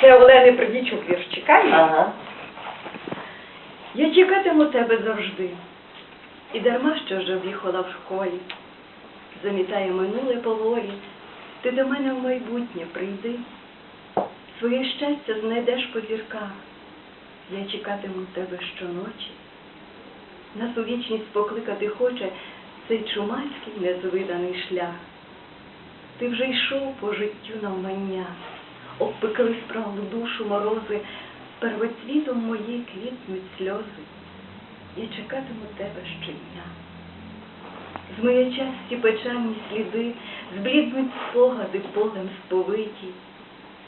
Це Олени Придічук вірш чекає. Ага. Я чекатиму тебе завжди. І дарма що вже в'їхала в школі. Замітає минуле поволі. Ти до мене в майбутнє прийди. Своє щастя знайдеш по зірках. Я чекатиму тебе щоночі. Нас у вічність покликати хоче цей чумацький незвиданий шлях. Ти вже йшов по життю навмання, обпекли справу душу морози, первоцвітом мої квітнуть сльози. Я чекатиму тебе щодня. Змиє ті печальні сліди, збліднуть спогади полем сповиті.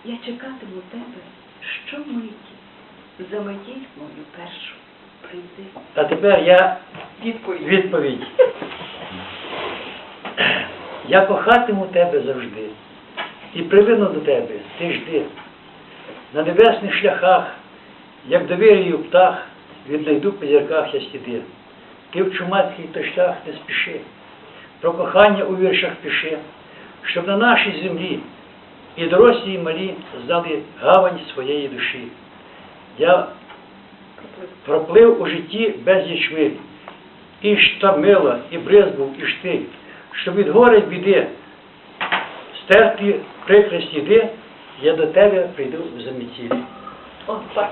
Я чекатиму тебе щомиті, заметіть мою першу прийди. А тепер я Відповідь. відповідь. Я кохатиму тебе завжди. І привину до тебе ти жди. На небесних шляхах, як довірію птах, віднайду по зірках я сліди. Ти в чумацький то шлях не спіши, про кохання у віршах пиши, щоб на нашій землі і дорослі, і малі знали гавань своєї душі. Я проплив у житті безліч миль, і штамила, і бриз був, і штиль, щоб від гори біди стерти прикрі сліди, я до тебе прийду в заміцілі. О, так.